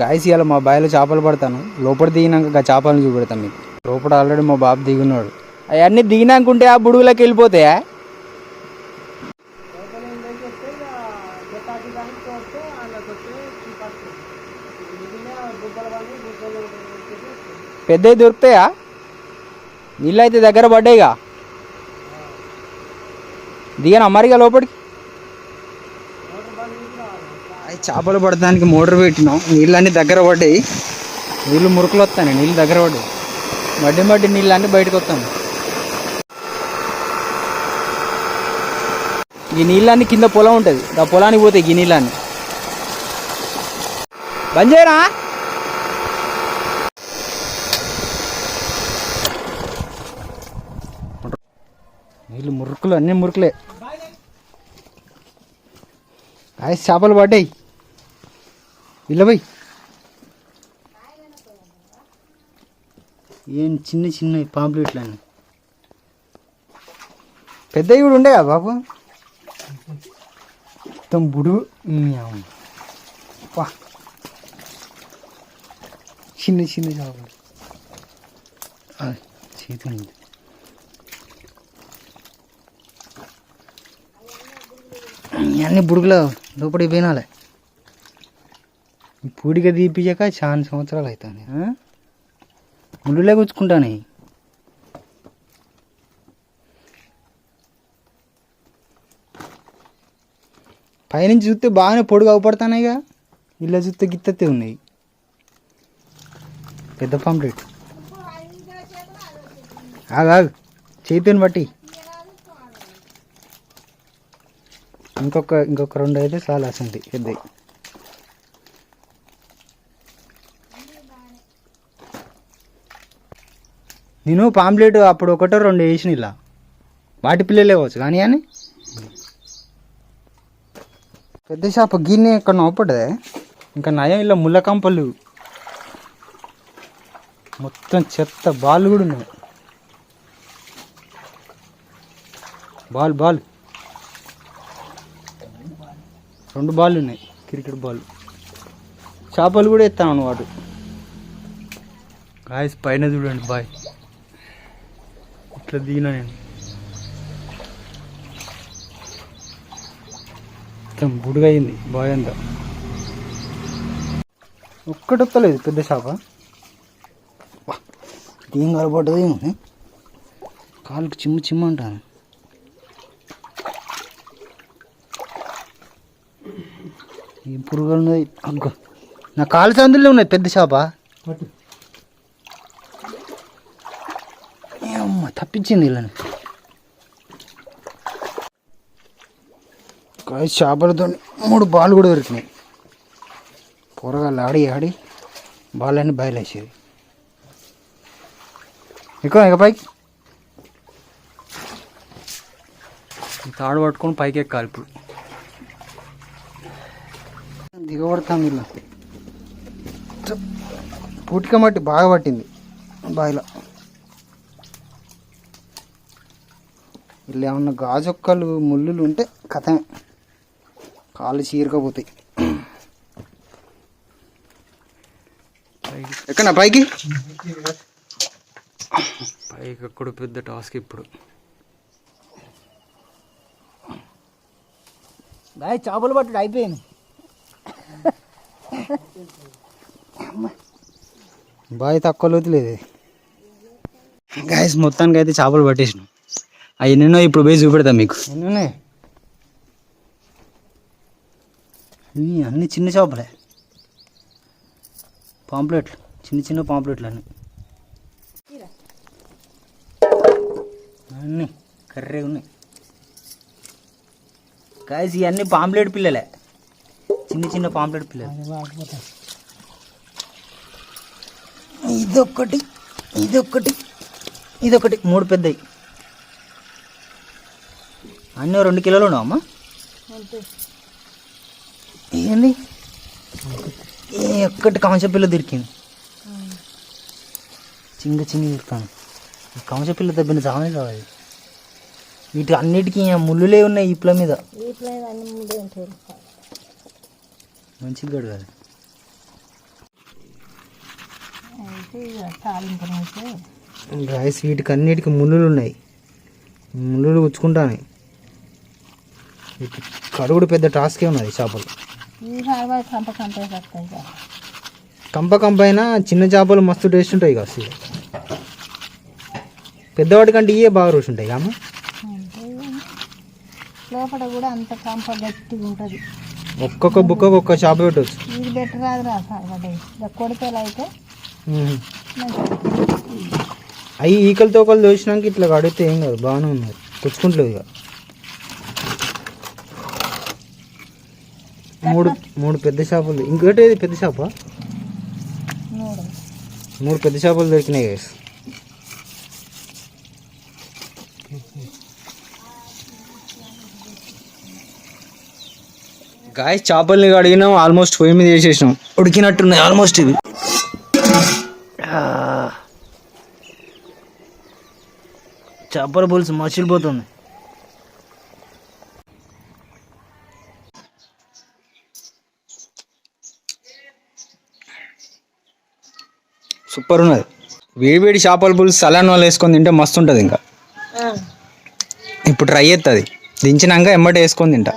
Guys ఇవాళ మా బాయిలో చేపలు పడతాను. లోపల దిగినాక చేపలను చూపెడతాను మీకు లోపల ఆల్రెడీ మా బాబు దిగున్నాడు. అవన్నీ దిగినాకుంటే ఆ బుడుగులోకి వెళ్ళిపోతాయా? పెద్దవి దొరుకుతాయా? నీళ్ళు అయితే దగ్గర పడ్డాయిగా. దిగనా మరిగా లోపలికి అవి చేపలు పడడానికి మోటార్ పెట్టినాం. నీళ్ళన్నీ దగ్గర పడ్డాయి. నీళ్ళు మురుకులు వస్తాయి నీళ్ళు దగ్గర పడ్డాయి. మడ్డి మడ్డి నీళ్ళు అన్నీ బయటకు వస్తాను ఈ నీళ్ళన్నీ కింద పొలం ఉంటుంది. ఆ పొలానికి పోతాయి ఈ నీళ్ళన్నీ. బంద్ చేయరా? నీళ్ళు మురుకులు అన్నీ మురుకులే. కాయ చేపలు పడ్డాయి. ఇల్లబోయ్ ఏం చిన్న చిన్న పాంప్లెట్లు అన్నీ పెద్దవి కూడా ఉండే కదా బాబు? మొత్తం బుడు. వా. చిన్న చిన్న చేపలు. ఆ, చేతి ఉంది. బుడుగులో లోపలికి పోయినాలే. పూడిక తీపించాక చాలా సంవత్సరాలు అవుతాయి ముళ్ళులే గుచ్చుకుంటాను. పైనుంచి చూస్తే బాగానే పొడుగు అవపడతానాయిగా ఇలా చూస్తే గిత్తతే ఉన్నాయి. పెద్ద పాంప్లెట్. ఆగాగు చేతిని బట్టి ఇంకొక ఇంకొక రెండు అయితే చాలా అసంటి పెద్దవి నేను పాంప్లెట్ అప్పుడు ఒకటో రెండు వేసిన ఇలా. వాటి పిల్లలే కావచ్చు కానీ అని పెద్ద చేప గిన్నె ఎక్కడ నవ్వపడ్డదే? ఇంకా నయం ఇలా ముళ్ళకంపలు. మొత్తం చెత్త బాల్ కూడా ఉన్నాయి. Ball ball. రెండు బాల్ ఉన్నాయి క్రికెట్ బాల్. చేపలు కూడా ఎత్తాను వాడు గాయస్ పైన చూడండి బాయ్. ఇట్లా దిగినా నేను మొత్తం బుడుగా అయింది బాయ్ అంతా ఒక్కటొక్కలేదు పెద్ద చేప ఏం కలపడ్డది ఏమో కాలుకి చిమ్మ చిమ్మ అంటాను ఈ పురుగులు ఉన్నాయి అగ్గో నా కాలు సందులో ఉన్నాయి పెద్ద చేప తప్పించింది వీళ్ళని చేపలతో మూడు బాల్ కూడా దొరికినాయి. పొరగాళ్ళు ఆడి ఆడి బాల్ అన్ని బయలుసేది. ఎక్కువ ఇక పైకి. తాడు పట్టుకొని పైకి ఎక్కాలి ఇప్పుడు. దిగబడతాం ఇలా. పూటిక మట్టి బాగా పట్టింది. బావిలో ఇలా ఏమన్నా గాజొక్కలు ముళ్ళులు ఉంటే కథమే. కాళ్ళు చీరకపోతాయి. ఎక్కడా పైకి? పైకి ఎక్కడ పెద్ద టాస్క్ ఇప్పుడు. బాయ్ చేపలు పట్టుడు అయిపోయింది. బాయ్ తక్కువ లోతు లేదు గాయస్ మొత్తానికి అయితే చేపలు పట్టేసినాం. అవి ఎన్నో ఇప్పుడు పోయి చూపెడతా మీకు. ఎన్నున్నాయి? అన్ని చిన్న చేపలే. పాంప్లెట్లు చిన్న చిన్న పాంప్లెట్లు అన్నీ అన్నీ కర్రీ ఉన్నాయి. గాయస్ ఇవన్నీ పాంప్లెట్ పిల్లలే. చిన్న చిన్న పాంప్లెట్ పిల్లలు. ఇదొక్కటి ఇదొక్కటి ఇదొకటి మూడు పెద్దవి అన్నీ రెండు కిలోలు ఉన్నావు అమ్మా ఏంది? ఏ ఒక్కటి కంస పిల్ల దొరికింది. చింగ చింగ దొరుకుతాను కంస పిల్ల దెబ్బని చావనే కావాలి వీటి అన్నిటికీ ముళ్ళులే ఉన్నాయి ఈపుల మీద. మంచిది గడు కాదు. గాయస్ వీటికి అన్నిటికి ముళ్ళులు ఉన్నాయి. ముళ్ళులు గుచ్చుకుంటాయి వీటి కడుగుడు పెద్ద టాస్కే ఉన్నది చేపలు. కంప కంప అయినా చిన్న చేపలు మస్తు టేస్ట్ ఉంటాయి అసలు. పెద్దవాటి కంటే ఇవే బాగా రుచి ఉంటాయి అమ్మ? లోపల కూడా అంత కంప గట్టిగా ఉంటుంది. ఒక్కొక్క బుక్కకు ఒక్క చేప పెట్టవచ్చు ఇది బెటర్ రాదు రా సార్ పడే కొడితేలు అయితే అవి ఈకలతో ఒకళ్ళు దోసినాక ఇట్లా కడిగితే ఏం కాదు బాగానే ఉన్నది. తెచ్చుకుంటలేదు ఇక. మూడు మూడు పెద్ద చేపలు ఇంకోటి ఏది? పెద్ద చేప మూడు మూడు పెద్ద చేపలు దొరికినాయి గైస్ గాయ చేపల్ని కడిగినాం ఆల్మోస్ట్ పొయ్యి మీద వేసేసినాం. ఉడికినట్టున్నాయి ఆల్మోస్ట్ ఇవి. చేపల పులుసు మసిలిపోతుంది. సూపర్ ఉన్నది. వేడి వేడి చేపల పులుసు సలాన్ వాళ్ళు వేసుకొని తింటే మస్తు ఉంటుంది ఇంకా. ఇప్పుడు ట్రై చేస్తుంది దించినాక ఎమ్మటి వేసుకొని తింటా.